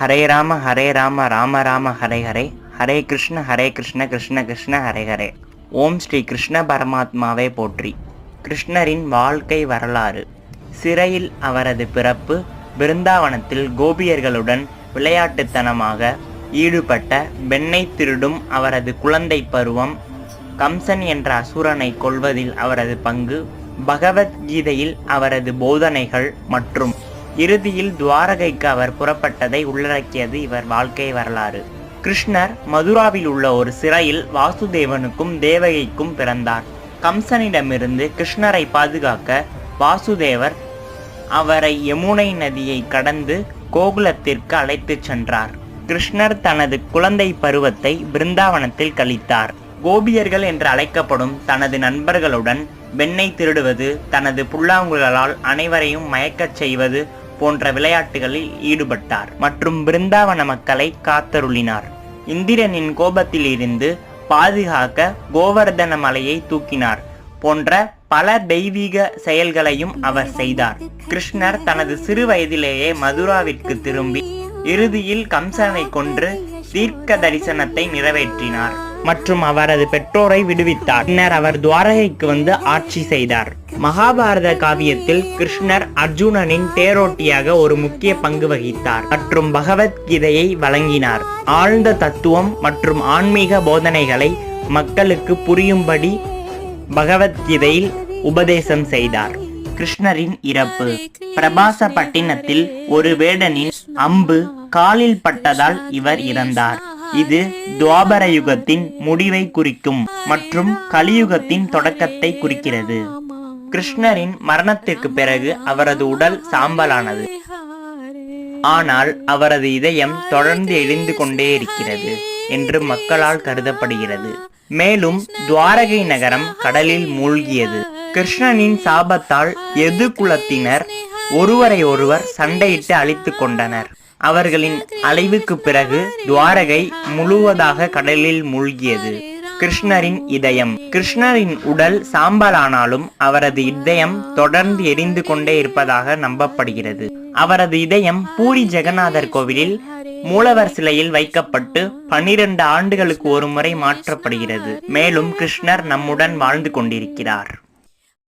ஹரே ராம ஹரே ராம ராம ராம ஹரே ஹரே. ஹரே கிருஷ்ண ஹரே கிருஷ்ண கிருஷ்ண கிருஷ்ண ஹரே ஹரே. ஓம் ஸ்ரீ கிருஷ்ண பரமாத்மாவே போற்றி. கிருஷ்ணரின் வாழ்க்கை வரலாறு. சிறையில் அவரது பிறப்பு பிருந்தாவனத்தில் கோபியர்களுடன் விளையாட்டுத்தனமாக ஈடுபட்ட பெண்ணை திருடும் அவரது குழந்தை பருவம் கம்சன் என்ற அசுரனை கொல்வதில் அவரது பங்கு பகவத்கீதையில் அவரது போதனைகள் மற்றும் இறுதியில் துவாரகைக்கு அவர் புறப்பட்டதை உள்ளடக்கியது இவர் வாழ்க்கை வரலாறு. கிருஷ்ணர் மதுராவில் உள்ள ஒரு சிறையில் வாசுதேவனுக்கும் தேவகைக்கும் பிறந்தார். கம்சனிடமிருந்து கிருஷ்ணரை பாதுகாக்க வாசுதேவர் அவரை யமுனை நதியை கடந்து கோகுலத்திற்கு அழைத்துச் சென்றார். கிருஷ்ணர் தனது குழந்தை பருவத்தை பிருந்தாவனத்தில் கழித்தார். கோபியர்கள் என்று அழைக்கப்படும் தனது நண்பர்களுடன் வெண்ணை திருடுவது தனது புல்லாங்குழலால் அனைவரையும் மயக்கச் செய்வது போன்ற விளையாட்டுகளில் ஈடுபட்டார் மற்றும் பிருந்தாவன மக்களை காத்தருளினார். இந்திரனின் கோபத்தில் இருந்து பாதுகாக்க கோவர்தன மலையை தூக்கினார் போன்ற பல தெய்வீக செயல்களையும் அவர் செய்தார். கிருஷ்ணர் தனது சிறு வயதிலேயே மதுராவிற்கு திரும்பி இறுதியில் கம்சனை கொன்று தீர்க்க தரிசனத்தை நிறைவேற்றினார். மற்றும் அவரது பெற்றோரை விடுவித்தார். பின்னர் அவர் துவாரகைக்கு வந்து ஆட்சி செய்தார். மகாபாரத காவியத்தில் கிருஷ்ணர் அர்ஜுனனின் தேரோட்டியாக ஒரு முக்கிய பங்கு வகித்தார் மற்றும் பகவத்கீதையை வழங்கினார். ஆழ்ந்த தத்துவம் மற்றும் ஆன்மீக போதனைகளை மக்களுக்கு புரியும்படி பகவத்கீதையில் உபதேசம் செய்தார். கிருஷ்ணரின் இறப்பு. பிரபாச பட்டினத்தில் ஒரு வேடனின் அம்பு காலில் பட்டதால் இவர் இறந்தார். இது துவாபர யுகத்தின் முடிவை குறிக்கும் மற்றும் கலியுகத்தின் தொடக்கத்தை குறிக்கிறது. கிருஷ்ணரின் மரணத்திற்கு பிறகு அவரது உடல் சாம்பலானது. ஆனால் அவரது இதயம் தொடர்ந்து எழுந்து கொண்டே இருக்கிறது என்று மக்களால் கருதப்படுகிறது. மேலும் துவாரகை நகரம் கடலில் மூழ்கியது. கிருஷ்ணனின் சாபத்தால் எது குலத்தினர் ஒருவரை ஒருவர் சண்டையிட்டு அழித்துக் கொண்டனர். அவர்களின் அழிவுக்கு பிறகு துவாரகை முழுவதாக கடலில் மூழ்கியது. கிருஷ்ணரின் இதயம். கிருஷ்ணரின் உடல் சாம்பலானாலும் அவரது இதயம் தொடர்ந்து எரிந்து கொண்டே இருப்பதாக நம்பப்படுகிறது. அவரது இதயம் பூரி ஜெகநாதர் கோவிலில் மூலவர் சிலையில் வைக்கப்பட்டு பனிரெண்டு ஆண்டுகளுக்கு ஒரு முறை மாற்றப்படுகிறது. மேலும் கிருஷ்ணர் நம்முடன் வாழ்ந்து கொண்டிருக்கிறார்.